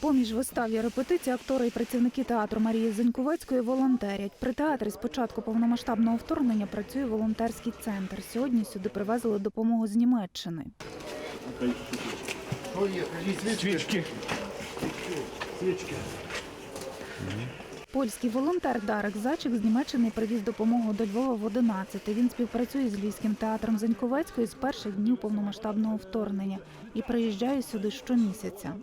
Поміж вистав і репетицій актори і працівники театру Марії Зеньковецької волонтерять. При театрі з початку повномасштабного вторгнення працює волонтерський центр. Сьогодні сюди привезли допомогу з Німеччини. Свічки. Польський волонтер Дарек Зачик з Німеччини привіз допомогу до Львова в 11. Він співпрацює з Львівським театром Заньковецької з перших днів повномасштабного вторгнення і приїжджає сюди щомісяця.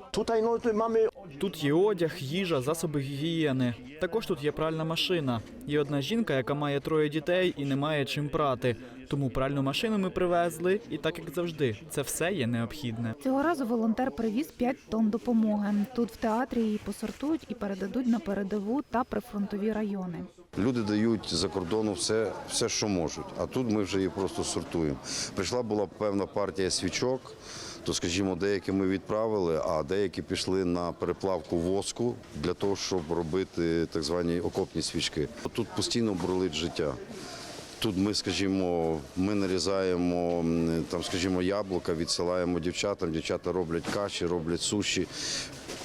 Тут є одяг, їжа, засоби гігієни. Також тут є пральна машина. Є одна жінка, яка має троє дітей і не має чим прати. Тому пральну машину ми привезли, і так як завжди, це все є необхідне. Цього разу волонтер привіз 5 тонн допомоги. Тут в театрі її посортують і передадуть на передову та прифронтові райони. Люди дають за кордону все, все, що можуть, а тут ми вже її просто сортуємо. Прийшла була певна партія свічок, то, скажімо, деякі ми відправили, а деякі пішли на переплавку воску для того, щоб робити так звані окопні свічки. Тут постійно бурлить життя. Тут ми, скажімо, ми нарізаємо там, скажімо, яблука, відсилаємо дівчатам. Дівчата роблять каші, роблять суші.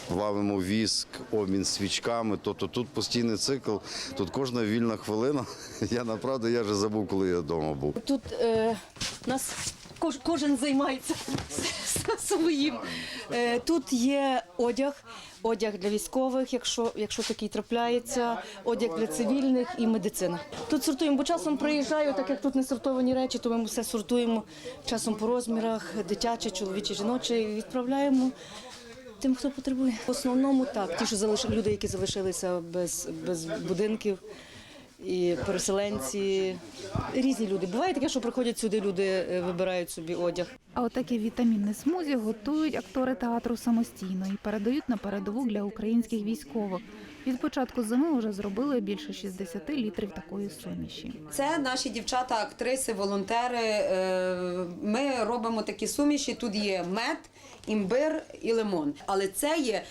Плавимо віск, обмін свічками. Тобто тут постійний цикл, тут кожна вільна хвилина. Я направду я вже забув, коли я вдома був. Тут е, нас кож, кожен займається своїм. Е, тут є одяг, одяг для військових, якщо, якщо такий трапляється, одяг для цивільних і медицина. Тут сортуємо, бо часом приїжджаю, так як тут не сортовані речі, то ми все сортуємо часом по розмірах, дитяче, чоловіче, жіноче, і відправляємо. Тим, хто потребує. В основному так, ті, що залиш... люди, які залишилися без, без будинків, і переселенці, різні люди. Буває таке, що приходять сюди, люди е, вибирають собі одяг. А отакі вітамінні смузі готують актори театру самостійно і передають на передову для українських військових. Від початку зими вже зробили більше 60 літрів такої суміші. Це наші дівчата, актриси, волонтери. Е, Ми робимо такі суміші. Тут є мед, імбир і лимон. Але це є.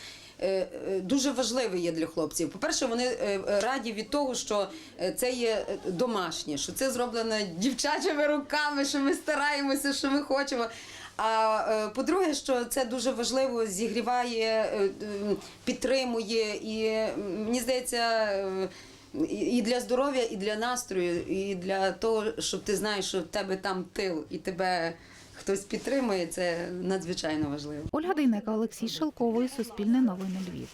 Е, е, Дуже важливе є для хлопців. По-перше, вони е, раді від того, що це є домашнє, що це зроблено дівчачими руками, що ми стараємося, що ми хочемо. А по-друге, що це дуже важливо, зігріває, підтримує і мені здається. і для здоров'я, і для настрою, і для того, щоб ти знаєш, що в тебе там тил, і тебе хтось підтримує, це надзвичайно важливо. Ольга Дейнека, Олексій Шелковий, Суспільне новини Львів.